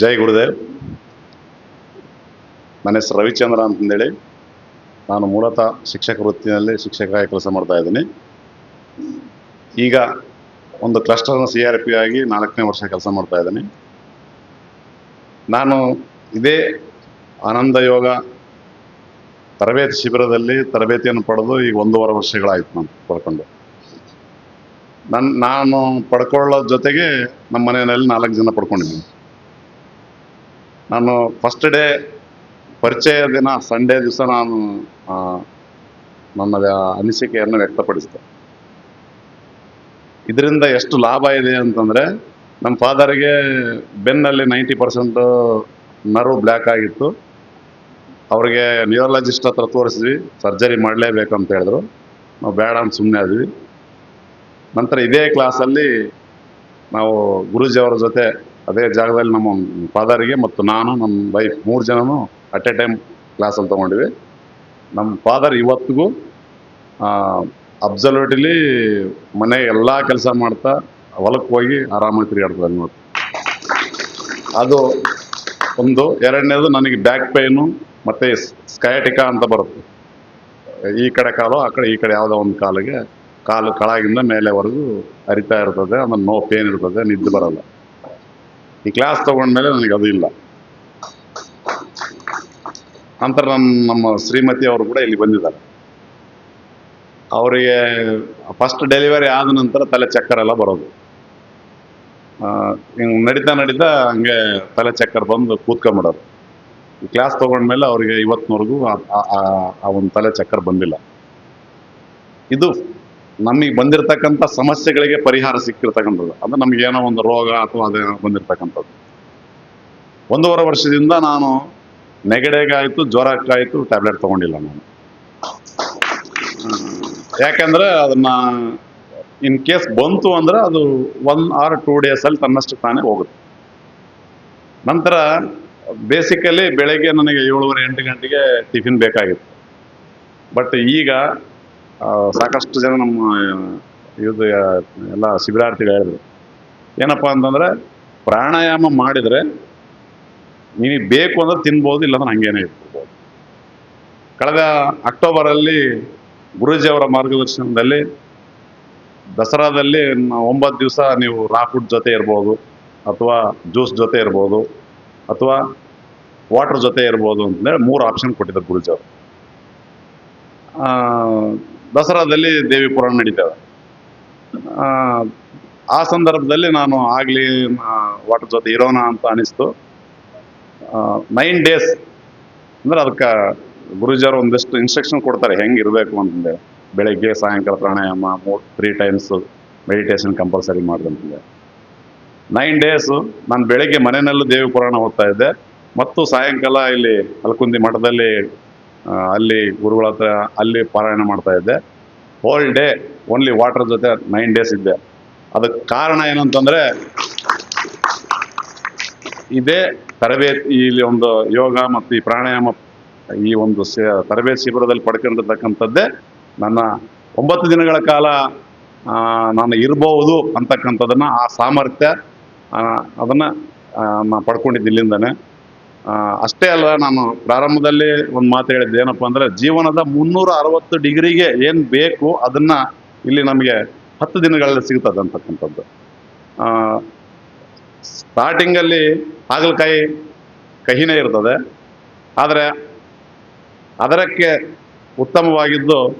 ಜೈ ಗುರುದೇವ್. ನನ್ನ ಹೆಸರು ರವಿಚಂದ್ರ ಅಂತಂದೇಳಿ. ನಾನು ಮೂಲತಃ ಶಿಕ್ಷಕ ವೃತ್ತಿನಲ್ಲಿ ಶಿಕ್ಷಕರಾಗಿ ಕೆಲಸ ಮಾಡ್ತಾ ಇದ್ದೀನಿ. ಈಗ ಒಂದು ಕ್ಲಸ್ಟರ್ನ ಸಿ ಆರ್ ಪಿ ಆಗಿ ನಾಲ್ಕನೇ ವರ್ಷ ಕೆಲಸ ಮಾಡ್ತಾ ಇದ್ದೀನಿ. ನಾನು ಇದೇ ಆನಂದ ಯೋಗ ತರಬೇತಿ ಶಿಬಿರದಲ್ಲಿ ತರಬೇತಿಯನ್ನು ಪಡೆದು ಈಗ ಒಂದೂವರೆ ವರ್ಷಗಳಾಯಿತು ನಾನು ಪಡ್ಕೊಂಡು. ನನ್ನ ನಾನು ಪಡ್ಕೊಳ್ಳೋ ಜೊತೆಗೆ ನಮ್ಮ ಮನೆಯಲ್ಲಿ ನಾಲ್ಕು ಜನ ಪಡ್ಕೊಂಡಿದ್ದೀನಿ. ನಾನು ಫಸ್ಟ್ ಡೇ ಪರಿಚಯ ದಿನ ಸಂಡೇ ದಿವಸ ನಾನು ನನ್ನ ಅನಿಸಿಕೆಯನ್ನು ವ್ಯಕ್ತಪಡಿಸಿದೆ. ಇದರಿಂದ ಎಷ್ಟು ಲಾಭ ಇದೆ ಅಂತಂದ್ರೆ ನಮ್ಮ ಫಾದರ್ಗೆ ಬೆನ್ನಲ್ಲಿ ನೈಂಟಿ ಪರ್ಸೆಂಟ್ ನರ್ವ್ ಬ್ಲ್ಯಾಕ್ ಆಗಿತ್ತು. ಅವ್ರಿಗೆ ನ್ಯೂರಾಲಜಿಸ್ಟ್ ಹತ್ರ ತೋರಿಸಿದ್ವಿ ಸರ್ಜರಿ ಮಾಡಲೇಬೇಕು ಅಂತ ಹೇಳಿದ್ರು. ನಾವು ಬೇಡ ಅಂತ ಸುಮ್ಮನೆ ಆದ್ವಿ. ನಂತರ ಇದೇ ಕ್ಲಾಸಲ್ಲಿ ನಾವು ಗುರುಜಿ ಅವರ ಜೊತೆ ಅದೇ ಜಾಗದಲ್ಲಿ ನಮ್ಮ ಫಾದರಿಗೆ ಮತ್ತು ನಾನು, ನಮ್ಮ ವೈಫ್ ಮೂರು ಜನನು ಅಟ್ ಎ ಟೈಮ್ ಕ್ಲಾಸಲ್ಲಿ ತೊಗೊಂಡಿವಿ. ನಮ್ಮ ಫಾದರ್ ಇವತ್ತಿಗೂ ಅಬ್ಸಲ್ಯೂಟ್ಲಿ ಮನೆ ಎಲ್ಲ ಕೆಲಸ ಮಾಡ್ತಾ ಹೊಲಕ್ಕೆ ಹೋಗಿ ಆರಾಮಾಗಿ ತಿರುಗಾಡ್ತಾರೆ ನೋಡಿ ಅದು ಒಂದು. ಎರಡನೇದು ನನಗೆ ಬ್ಯಾಕ್ ಪೇಯ್ನು ಮತ್ತು ಸ್ಕಯಾಟಿಕಾ ಅಂತ ಬರುತ್ತೆ. ಈ ಕಡೆ ಕಾಲು, ಆ ಕಡೆ ಈ ಕಡೆ ಯಾವುದೋ ಒಂದು ಕಾಲಿಗೆ, ಕಾಲು ಕಳಾಗಿಂದ ಮೇಲೆವರೆಗೂ ಹರಿತಾ ಇರ್ತದೆ, ಆಮೇಲೆ ನೋ ಪೇನ್ ಇರ್ತದೆ, ನಿದ್ದೆ ಬರಲ್ಲ. ಈ ಕ್ಲಾಸ್ ತಗೊಂಡ್ಮೇಲೆ ನನಗೆ ಅದು ಇಲ್ಲ. ನಂತರ ನಮ್ಮ ನಮ್ಮ ಶ್ರೀಮತಿ ಅವರು ಕೂಡ ಇಲ್ಲಿ ಬಂದಿದ್ದಾರೆ. ಅವರಿಗೆ ಫಸ್ಟ್ ಡೆಲಿವರಿ ಆದ ನಂತರ ತಲೆ ಚಕ್ಕರ್ ಎಲ್ಲ ಬರೋದು. ಹಿಂಗೆ ನಡೀತಾ ನಡೀತಾ ಹಂಗೆ ತಲೆ ಚಕ್ಕರ್ ಬಂದು ಕೂತ್ಕೊಂಬಿಡೋದು. ಈ ಕ್ಲಾಸ್ ತೊಗೊಂಡ್ಮೇಲೆ ಅವರಿಗೆ ಇವತ್ತಿನವರೆಗೂ ಆ ಒಂದು ತಲೆ ಚಕ್ಕರ್ ಬಂದಿಲ್ಲ. ಇದು ನಮಗೆ ಬಂದಿರತಕ್ಕಂಥ ಸಮಸ್ಯೆಗಳಿಗೆ ಪರಿಹಾರ ಸಿಕ್ಕಿರ್ತಕ್ಕಂಥದ್ದು. ಅಂದ್ರೆ ಏನೋ ಒಂದು ರೋಗ ಅಥವಾ ಅದೇನೋ ಬಂದಿರತಕ್ಕಂಥದ್ದು. ಒಂದೂವರೆ ವರ್ಷದಿಂದ ನಾನು ನೆಗಡೆಗಾಯ್ತು, ಜ್ವರಕ್ಕಾಯ್ತು, ಟ್ಯಾಬ್ಲೆಟ್ ತಗೊಂಡಿಲ್ಲ ನಾನು. ಯಾಕಂದ್ರೆ ಅದನ್ನ ಇನ್ ಕೇಸ್ ಬಂತು ಅಂದ್ರೆ ಅದು ಒನ್ ಆರ್ ಟೂ ಅಲ್ಲಿ ತನ್ನಷ್ಟು ತಾನೇ ಹೋಗುತ್ತೆ. ನಂತರ ಬೇಸಿಕಲಿ ಬೆಳಗ್ಗೆ ನನಗೆ ಏಳುವರೆ ಎಂಟು ಗಂಟೆಗೆ ಟಿಫಿನ್ ಬೇಕಾಗಿತ್ತು. ಬಟ್ ಈಗ ಸಾಕಷ್ಟು ಜನ ನಮ್ಮ ಇದು ಎಲ್ಲ ಶಿಬಿರಾರ್ಥಿಗಳು ಹೇಳಿದ್ರು. ಏನಪ್ಪ ಅಂತಂದ್ರೆ ಪ್ರಾಣಾಯಾಮ ಮಾಡಿದ್ರೆ ನಿನಗೆ ಬೇಕು ಅಂದ್ರೆ ತಿನ್ಬೋದು ಇಲ್ಲಾಂದ್ರೆ ಹಂಗೇನೆ ಇಟ್ಕೊಬೋದು. ಕಳೆದ ಅಕ್ಟೋಬರಲ್ಲಿ ಗುರುಜಿ ಅವರ ಮಾರ್ಗದರ್ಶನದಲ್ಲಿ ದಸರಾದಲ್ಲಿ ಒಂಬತ್ತು ದಿವಸ ನೀವು ರಾ ಫುಡ್ ಜೊತೆ ಇರ್ಬೋದು ಅಥವಾ ಜ್ಯೂಸ್ ಜೊತೆ ಇರ್ಬೋದು ಅಥವಾ ವಾಟರ್ ಜೊತೆ ಇರ್ಬೋದು ಅಂತಂದೇಳಿ ಮೂರು ಆಪ್ಷನ್ ಕೊಟ್ಟಿದ್ದಾರೆ ಗುರುಜಿ ಅವರು. ಆ, ದಸರಾದಲ್ಲಿ ದೇವಿ ಪುರಾಣ ನಡೀತದೆ ಆ, ಸಂದರ್ಭದಲ್ಲಿ ನಾನು ಆಗ್ಲಿ ವಾಟರ್ ಜೊತೆ ಇರೋಣ ಅಂತ ಅನಿಸ್ತು. ನೈನ್ ಡೇಸ್ ಅಂದ್ರೆ ಅದಕ್ಕೆ ಗುರುಜಿಯವರು ಒಂದಿಷ್ಟು ಇನ್ಸ್ಟ್ರಕ್ಷನ್ ಕೊಡ್ತಾರೆ ಹೆಂಗೆ ಇರಬೇಕು ಅಂತಂದೆ ಬೆಳಗ್ಗೆ ಸಾಯಂಕಾಲ ಪ್ರಾಣಾಯಾಮ ಮೂರು ತ್ರೀ ಟೈಮ್ಸು ಮೆಡಿಟೇಷನ್ ಕಂಪಲ್ಸರಿ ಮಾಡಿದಂತಂದೆ ನೈನ್ ಡೇಸು ನಾನು ಬೆಳಗ್ಗೆ ಮನೆಯಲ್ಲೂ ದೇವಿ ಪುರಾಣ ಓದ್ತಾ ಇದ್ದೆ. ಮತ್ತು ಸಾಯಂಕಾಲ ಇಲ್ಲಿ ಅಲ್ಕುಂದಿ ಮಠದಲ್ಲಿ ಅಲ್ಲಿ ಗುರುಗಳ ಹತ್ರ ಅಲ್ಲಿ ಪಾರಾಯಣ ಮಾಡ್ತಾ ಇದ್ದೆ. ಹೋಲ್ ಡೇ ಓನ್ಲಿ ವಾಟರ್ ಜೊತೆ ನೈನ್ ಡೇಸ್ ಇದ್ದೆ. ಅದಕ್ಕೆ ಕಾರಣ ಏನಂತಂದ್ರೆ ಇದೇ ತರಬೇತಿ, ಇಲ್ಲಿ ಒಂದು ಯೋಗ ಮತ್ತು ಈ ಪ್ರಾಣಾಯಾಮ ಈ ಒಂದು ತರಬೇತಿ ಶಿಬಿರದಲ್ಲಿ ಪಡ್ಕೊಂಡಿರ್ತಕ್ಕಂಥದ್ದೇ ನನ್ನ ಒಂಬತ್ತು ದಿನಗಳ ಕಾಲ ನಾನು ಇರಬಹುದು ಅಂತಕ್ಕಂಥದ್ದನ್ನು, ಆ ಸಾಮರ್ಥ್ಯ ಅದನ್ನು ನಾನು ಪಡ್ಕೊಂಡಿದ್ದು ಇಲ್ಲಿಂದಾನೆ. ಅಷ್ಟೇ ಅಲ್ಲ ನಾನು ಪ್ರಾರಂಭದಲ್ಲಿ ಒಂದು ಮಾತು ಹೇಳಿದ್ದೆ ಏನಪ್ಪ ಅಂದರೆ ಜೀವನದ ಮುನ್ನೂರ ಅರವತ್ತು ಡಿಗ್ರಿಗೆ ಏನು ಬೇಕು ಅದನ್ನ ಇಲ್ಲಿ ನಮಗೆ ಹತ್ತು ದಿನಗಳಲ್ಲಿ ಸಿಗ್ತದೆ ಅಂತಕ್ಕಂಥದ್ದು. ಆ, ಸ್ಟಾರ್ಟಿಂಗ್ ಅಲ್ಲಿ ಹಾಗಲಕಾಯಿ ಕಹಿನೇ ಇರ್ತದೆ. ಆದರೆ ಅದರಕ್ಕೆ ಉತ್ತಮವಾಗಿದ್ದು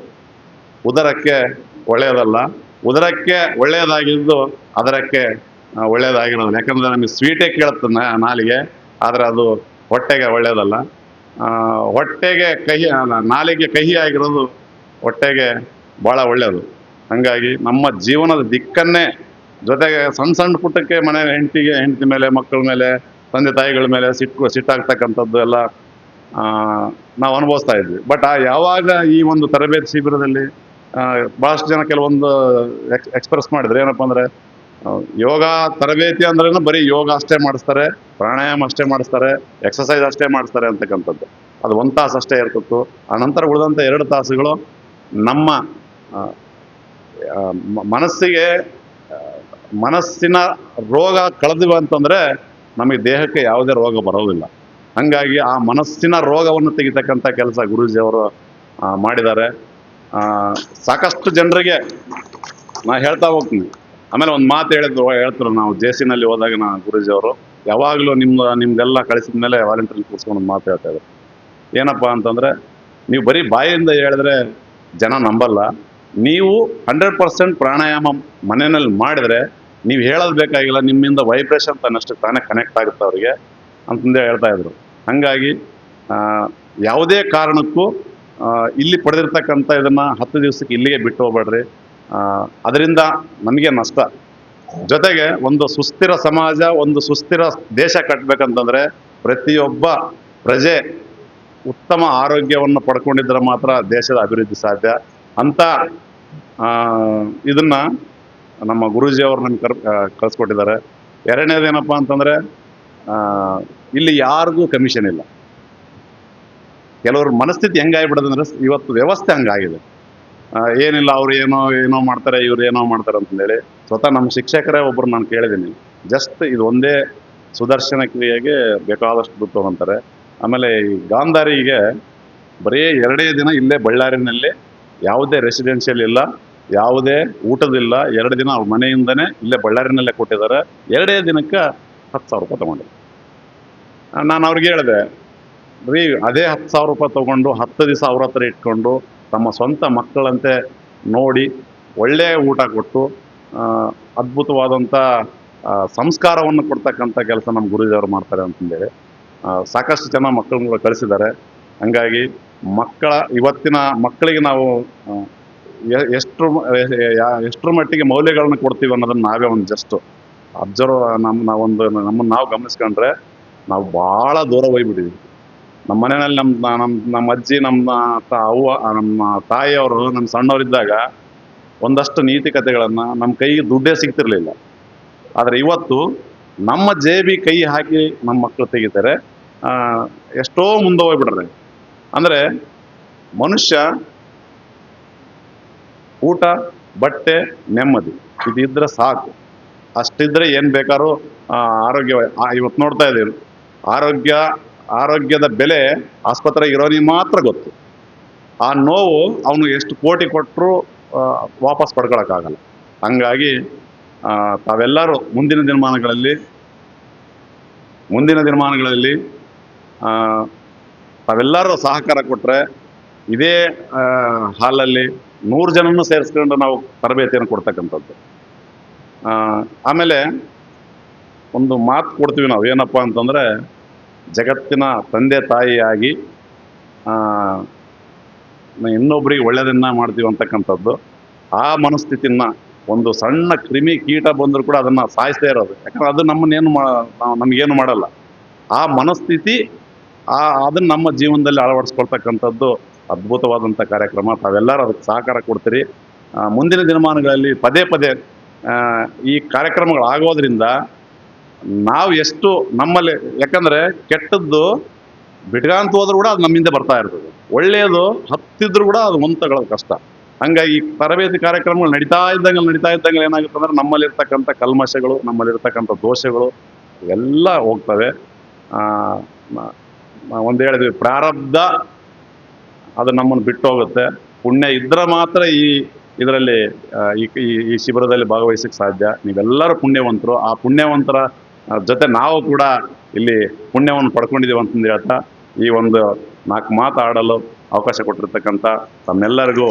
ಉದರಕ್ಕೆ ಒಳ್ಳೆಯದಲ್ಲ. ಉದರಕ್ಕೆ ಒಳ್ಳೆಯದಾಗಿದ್ದು ಅದರಕ್ಕೆ ಒಳ್ಳೆಯದಾಗಿರೋದು ಯಾಕಂದ್ರೆ ನಮಗೆ ಸ್ವೀಟೇ ಕೇಳುತ್ತೆ ನಾಲಿಗೆ. ಆದರೆ ಅದು ಹೊಟ್ಟೆಗೆ ಒಳ್ಳೆಯದಲ್ಲ ಹೊಟ್ಟೆಗೆ ಕಹಿ ನಾಲಿಗೆ ಕಹಿ ಆಗಿರೋದು ಹೊಟ್ಟೆಗೆ ಭಾಳ ಒಳ್ಳೆಯದು ಹಾಗಾಗಿ ನಮ್ಮ ಜೀವನದ ದಿಕ್ಕನ್ನೇ ಜೊತೆಗೆ ಸಣ್ಣ ಸಣ್ಣ ಪುಟ್ಟಕ್ಕೆ ಮನೆ ಹೆಂಡತಿಗೆ, ಹೆಂಡತಿ ಮೇಲೆ, ಮಕ್ಕಳ ಮೇಲೆ, ತಂದೆ ತಾಯಿಗಳ ಮೇಲೆ ಸಿಟ್ಟು ಸಿಟ್ಟಾಗ್ತಕ್ಕಂಥದ್ದು ಎಲ್ಲ ನಾವು ಅನುಭವಿಸ್ತಾ ಇದ್ವಿ. ಬಟ್ ಆ ಯಾವಾಗ ಈ ಒಂದು ತರಬೇತಿ ಶಿಬಿರದಲ್ಲಿ ಭಾಳಷ್ಟು ಜನ ಕೆಲವೊಂದು ಎಕ್ಸ್, ಎಕ್ಸ್ಪ್ರೆಸ್ ಮಾಡಿದ್ರೆ. ಏನಪ್ಪ ಅಂದ್ರೆ ಯೋಗ ತರಬೇತಿ ಅಂದ್ರೇನು ಬರೀ ಯೋಗ ಅಷ್ಟೇ ಮಾಡಿಸ್ತಾರೆ, ಪ್ರಾಣಾಯಾಮ ಅಷ್ಟೇ ಮಾಡಿಸ್ತಾರೆ ಎಕ್ಸಸೈಸ್ ಅಷ್ಟೇ ಮಾಡಿಸ್ತಾರೆ ಅಂತಕ್ಕಂಥದ್ದು. ಅದು ಒಂದು ತಾಸು ಅಷ್ಟೇ ಇರ್ತಿತ್ತು. ಆ ನಂತರ ಉಳಿದಂಥ ಎರಡು ತಾಸುಗಳು ನಮ್ಮ ಮನಸ್ಸಿಗೆ ಮನಸ್ಸಿನ ರೋಗ ಕಳೆದಿವೆ ಅಂತಂದ್ರೆ ನಮಗೆ ದೇಹಕ್ಕೆ ಯಾವುದೇ ರೋಗ ಬರೋದಿಲ್ಲ. ಹಾಗಾಗಿ ಆ ಮನಸ್ಸಿನ ರೋಗವನ್ನು ತೆಗಿತಕ್ಕಂಥ ಕೆಲಸ ಗುರೂಜಿಯವರು ಮಾಡಿದ್ದಾರೆ. ಸಾಕಷ್ಟು ಜನರಿಗೆ ನಾ ಹೇಳ್ತಾ ಹೋಗ್ತೀನಿ. ಆಮೇಲೆ ಒಂದು ಮಾತು ಹೇಳಿದ್ರು ಹೇಳ್ತಾರೆ ನಾವು ಜೆ ಸಿನಲ್ಲಿ ಹೋದಾಗ ನಾ ಗುರೂಜಿಯವರು ಯಾವಾಗಲೂ ನಿಮ್ಮ, ನಿಮ್ಗೆಲ್ಲ ಕಳಿಸಿದ ಮೇಲೆ ವಾಲಂಟಿಯರ್ ಕೂರಿಸ್ಕೊಂಡು ಒಂದು ಮಾತು ಹೇಳ್ತಾ ಇದ್ರು ಏನಪ್ಪ ಅಂತಂದ್ರೆ, ನೀವು ಬರೀ ಬಾಯಿಂದ ಹೇಳಿದ್ರೆ ಜನ ನಂಬಲ್ಲ. ನೀವು ಹಂಡ್ರೆಡ್ ಪರ್ಸೆಂಟ್ ಪ್ರಾಣಾಯಾಮ ಮನೆಯಲ್ಲಿ ಮಾಡಿದ್ರೆ ನೀವು ಹೇಳೋದು ಬೇಕಾಗಿಲ್ಲ, ನಿಮ್ಮಿಂದ ವೈಬ್ರೇಷನ್ ತನ್ನಷ್ಟು ತಾನೇ ಕನೆಕ್ಟ್ ಆಗುತ್ತೆ ಅವರಿಗೆ ಅಂತಂದು ಹೇಳ್ತಾ ಇದ್ರು. ಹಾಗಾಗಿ ಯಾವುದೇ ಕಾರಣಕ್ಕೂ ಇಲ್ಲಿ ಪಡೆದಿರ್ತಕ್ಕಂಥ ಇದನ್ನ ಹತ್ತು ದಿವಸಕ್ಕೆ ಇಲ್ಲಿಗೆ ಬಿಟ್ಟು ಹೋಗ್ಬೇಡ್ರಿ. ಅದರಿಂದ ನಮಗೆ ನಷ್ಟ. ಜೊತೆಗೆ ಒಂದು ಸುಸ್ಥಿರ ಸಮಾಜ ಒಂದು ಸುಸ್ಥಿರ ದೇಶ ಕಟ್ಟಬೇಕಂತಂದರೆ ಪ್ರತಿಯೊಬ್ಬ ಪ್ರಜೆ ಉತ್ತಮ ಆರೋಗ್ಯವನ್ನು ಪಡ್ಕೊಂಡಿದ್ರೆ ಮಾತ್ರ ದೇಶದ ಅಭಿವೃದ್ಧಿ ಸಾಧ್ಯ. ಆ, ಇದನ್ನ ನಮ್ಮ ಗುರೂಜಿ ಅವರು ನಮ್ಗೆ ಕರ್ ಕಳಿಸ್ಕೊಟ್ಟಿದ್ದಾರೆ. ಎರಡನೇದೇನಪ್ಪ ಅಂತಂದ್ರೆ ಇಲ್ಲಿ ಯಾರಿಗೂ ಕಮಿಷನ್ ಇಲ್ಲ. ಕೆಲವ್ರ ಮನಸ್ಥಿತಿ ಹೆಂಗಾಗ್ಬಿಡೋದಂದ್ರೆ ಇವತ್ತು ವ್ಯವಸ್ಥೆ ಹಂಗಾಗಿದೆ. ಏನಿಲ್ಲ, ಅವ್ರು ಏನೋ ಏನೋ ಮಾಡ್ತಾರೆ, ಇವ್ರು ಏನೋ ಮಾಡ್ತಾರೆ ಅಂತಂದೇಳಿ ಸ್ವತಃ ನಮ್ಮ ಶಿಕ್ಷಕರೇ ಒಬ್ಬರು ನಾನು ಕೇಳಿದ್ದೀನಿ. ಜಸ್ಟ್ ಇದು ಒಂದೇ ಸುದರ್ಶನ ಕ್ರಿಯೆಗೆ ಬೇಕಾದಷ್ಟು ದುಡ್ಡು ತಗೊಂತಾರೆ. ಆಮೇಲೆ ಈ ಗಾಂಧಾರಿಗೆ ಬರೀ ಎರಡೇ ದಿನ ಇಲ್ಲೇ ಬಳ್ಳಾರಿನಲ್ಲಿ ಯಾವುದೇ ರೆಸಿಡೆನ್ಷಿಯಲ್ ಇಲ್ಲ, ಯಾವುದೇ ಊಟದಿಲ್ಲ ಎರಡು ದಿನ ಅವ್ರ ಮನೆಯಿಂದನೇ ಇಲ್ಲೇ ಬಳ್ಳಾರಿನಲ್ಲೇ ಕೊಟ್ಟಿದ್ದಾರೆ. ಎರಡೇ ದಿನಕ್ಕೆ ಹತ್ತು ಸಾವಿರ ರೂಪಾಯಿ ತೊಗೊಂಡೆ ನಾನು ಅವ್ರಿಗೆ ಹೇಳಿದೆ ರೀ ಅದೇ ಹತ್ತು ಸಾವಿರ ರೂಪಾಯಿ ತೊಗೊಂಡು ಹತ್ತು ದಿವಸ ಅವ್ರ ಹತ್ರ ಇಟ್ಕೊಂಡು ತಮ್ಮ ಸ್ವಂತ ಮಕ್ಕಳಂತೆ ನೋಡಿ ಒಳ್ಳೆಯ ಊಟ ಕೊಟ್ಟು ಅದ್ಭುತವಾದಂಥ ಸಂಸ್ಕಾರವನ್ನು ಕೊಡ್ತಕ್ಕಂಥ ಕೆಲಸ ನಮ್ಮ ಗುರುಜಿಯವರು ಮಾಡ್ತಾರೆ ಅಂತಂದೇಳಿ. ಸಾಕಷ್ಟು ಜನ ಮಕ್ಕಳನ್ನ ಕಳಿಸಿದ್ದಾರೆ. ಹಂಗಾಗಿ ಮಕ್ಕಳ, ಇವತ್ತಿನ ಮಕ್ಕಳಿಗೆ ನಾವು ಎಷ್ಟು ಎಷ್ಟ್ರ ಮಟ್ಟಿಗೆ ಮೌಲ್ಯಗಳನ್ನ ಕೊಡ್ತೀವಿ ಅನ್ನೋದನ್ನ ನಾವೇ ಒಂದು ಜಸ್ಟ್ ಅಬ್ಸರ್ವ್, ನಮ್ಮ, ನಾವೊಂದು, ನಮ್ಮನ್ನು ನಾವು ಗಮನಿಸ್ಕೊಂಡ್ರೆ ನಾವು ಭಾಳ ದೂರ ಹೋಗ್ಬಿಟ್ಟಿದ್ವಿ. ನಮ್ಮ ಮನೆಯಲ್ಲಿ ನಮ್ಮ ನಮ್ಮ ನಮ್ಮ ಅಜ್ಜಿ, ನಮ್ಮ ಅವ್ವ, ನಮ್ಮ ತಾಯಿಯವರು ನಮ್ಮ ಸಣ್ಣವರಿದ್ದಾಗ ಒಂದಷ್ಟು ನೀತಿ ಕಥೆಗಳನ್ನು ನಮ್ಮ ಕೈಗೆ ದುಡ್ಡೇ ಸಿಗ್ತಿರ್ಲಿಲ್ಲ. ಆದರೆ ಇವತ್ತು ನಮ್ಮ ಜೇಬಿ ಕೈ ಹಾಕಿ ನಮ್ಮ ಮಕ್ಕಳು ತೆಗಿತಾರೆ ಎಷ್ಟೋ ಮುಂದೆ ಹೋಗ್ಬಿಡ್ರೆ ಅಂದರೆ ಮನುಷ್ಯ ಊಟ, ಬಟ್ಟೆ ನೆಮ್ಮದಿ. ಇದಿದ್ರೆ ಸಾಕು. ಅಷ್ಟಿದ್ರೆ ಏನು ಬೇಕಾದ್ರೂ ಆರೋಗ್ಯ ಇವತ್ತು ನೋಡ್ತಾ ಇದ್ದೀವಿ ಆರೋಗ್ಯ ಆರೋಗ್ಯದ ಬೆಲೆ ಆಸ್ಪತ್ರೆ ಇರೋನಿಗೆ ಮಾತ್ರ ಗೊತ್ತು. ಆ ನೋವು ಅವನು ಎಷ್ಟು ಕೋಟಿ ಕೊಟ್ಟರು ವಾಪಸ್ ಪಡ್ಕೊಳಕ್ಕಾಗಲ್ಲ. ಹಂಗಾಗಿ ತಾವೆಲ್ಲರೂ ಮುಂದಿನ ದಿನಮಾನಗಳಲ್ಲಿ ಮುಂದಿನ ದಿನಮಾನಗಳಲ್ಲಿ ತಾವೆಲ್ಲರೂ ಸಹಕಾರ ಕೊಟ್ಟರೆ ಇದೇ ಹಾಲಲ್ಲಿ ನೂರು ಜನನೂ ಸೇರಿಸ್ಕೊಂಡು ನಾವು ತರಬೇತಿಯನ್ನು ಕೊಡ್ತಕ್ಕಂಥದ್ದು. ಆಮೇಲೆ ಒಂದು ಮಾತು ಕೊಡ್ತೀವಿ ನಾವು. ಏನಪ್ಪ ಅಂತಂದರೆ ಜಗತ್ತಿನ ತಂದೆ ತಾಯಿಯಾಗಿ ಇನ್ನೊಬ್ಬರಿಗೆ ಒಳ್ಳೆಯದನ್ನ ಮಾಡ್ತೀವಿ ಅಂತಕ್ಕಂಥದ್ದು, ಆ ಮನಸ್ಥಿತಿನ ಒಂದು ಸಣ್ಣ ಕ್ರಿಮಿ ಕೀಟ ಬಂದರೂ ಕೂಡ ಅದನ್ನು ಸಾಯಿಸ್ತಾ ಇರೋದು. ಯಾಕಂದ್ರೆ ಅದು ನಮ್ಮನ್ನೇನು ಮಾ ನಮಗೇನು ಮಾಡಲ್ಲ. ಆ ಮನಸ್ಥಿತಿ, ಆ, ಅದನ್ನು ನಮ್ಮ ಜೀವನದಲ್ಲಿ ಅಳವಡಿಸ್ಕೊಳ್ತಕ್ಕಂಥದ್ದು ಅದ್ಭುತವಾದಂಥ ಕಾರ್ಯಕ್ರಮ. ತಾವೆಲ್ಲರೂ ಅದಕ್ಕೆ ಸಹಕಾರ ಕೊಡ್ತೀರಿ. ಮುಂದಿನ ದಿನಮಾನಗಳಲ್ಲಿ ಪದೇ ಪದೇ ಈ ಕಾರ್ಯಕ್ರಮಗಳು ಆಗೋದ್ರಿಂದ ನಾವು ಎಷ್ಟು ನಮ್ಮಲ್ಲಿ, ಯಾಕಂದ್ರೆ ಕೆಟ್ಟದ್ದು ಬಿಟ್ಕಂತ ಹೋದ್ರು ಕೂಡ ಅದು ನಮ್ಮಿಂದ ಬರ್ತಾ ಇರ್ತದೆ. ಒಳ್ಳೆಯದು ಹತ್ತಿದ್ರು ಕೂಡ ಅದು ಮುಂದೆ ತಗೊಳ್ಳೋದು ಕಷ್ಟ. ಹಂಗಾಗಿ ತರಬೇತಿ ಕಾರ್ಯಕ್ರಮಗಳು ನಡೀತಾ ಇದ್ದಂಗೆ ನಡೀತಾ ಇದ್ದಂಗೆ ಏನಾಗುತ್ತೆ ಅಂದ್ರೆ ನಮ್ಮಲ್ಲಿರ್ತಕ್ಕಂಥ ಕಲ್ಮಶಗಳು, ನಮ್ಮಲ್ಲಿರ್ತಕ್ಕಂಥ ದೋಷಗಳು ಎಲ್ಲ ಹೋಗ್ತವೆ. ಒಂದು ಹೇಳಿದ್ವಿ, ಪ್ರಾರಬ್ಧ ಅದು ನಮ್ಮನ್ನು ಬಿಟ್ಟು ಹೋಗುತ್ತೆ ಪುಣ್ಯ ಇದ್ರೆ ಮಾತ್ರ ಈ ಇದರಲ್ಲಿ ಈ, ಈ- ಶಿಬಿರದಲ್ಲಿ ಭಾಗವಹಿಸಕ್ಕೆ ಸಾಧ್ಯ. ನೀವೆಲ್ಲರೂ ಪುಣ್ಯವಂತರು. ಆ ಪುಣ್ಯವಂತರ ಜೊತೆ ನಾವು ಕೂಡ ಇಲ್ಲಿ ಪುಣ್ಯವನ್ನು ಪಡ್ಕೊಂಡಿದ್ದೀವಿ ಅಂತಂದು ಹೇಳ್ತಾ, ಈ ಒಂದು ನಾಲ್ಕು ಮಾತು ಆಡಲು ಅವಕಾಶ ಕೊಟ್ಟಿರ್ತಕ್ಕಂಥ ತಮ್ಮೆಲ್ಲರಿಗೂ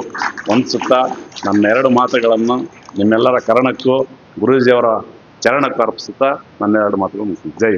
ಹೊಂದಿಸುತ್ತಾ ಸುತ್ತ ನನ್ನ ಎರಡು ಮಾತುಗಳನ್ನು ನಿಮ್ಮೆಲ್ಲರ ಕರಣಕ್ಕೂ ಗುರೂಜಿಯವರ ಚರಣಕ್ಕೂ ಅರ್ಪಿಸುತ್ತಾ ನನ್ನೆರಡು ಮಾತುಗಳನ್ನು. ಜೈ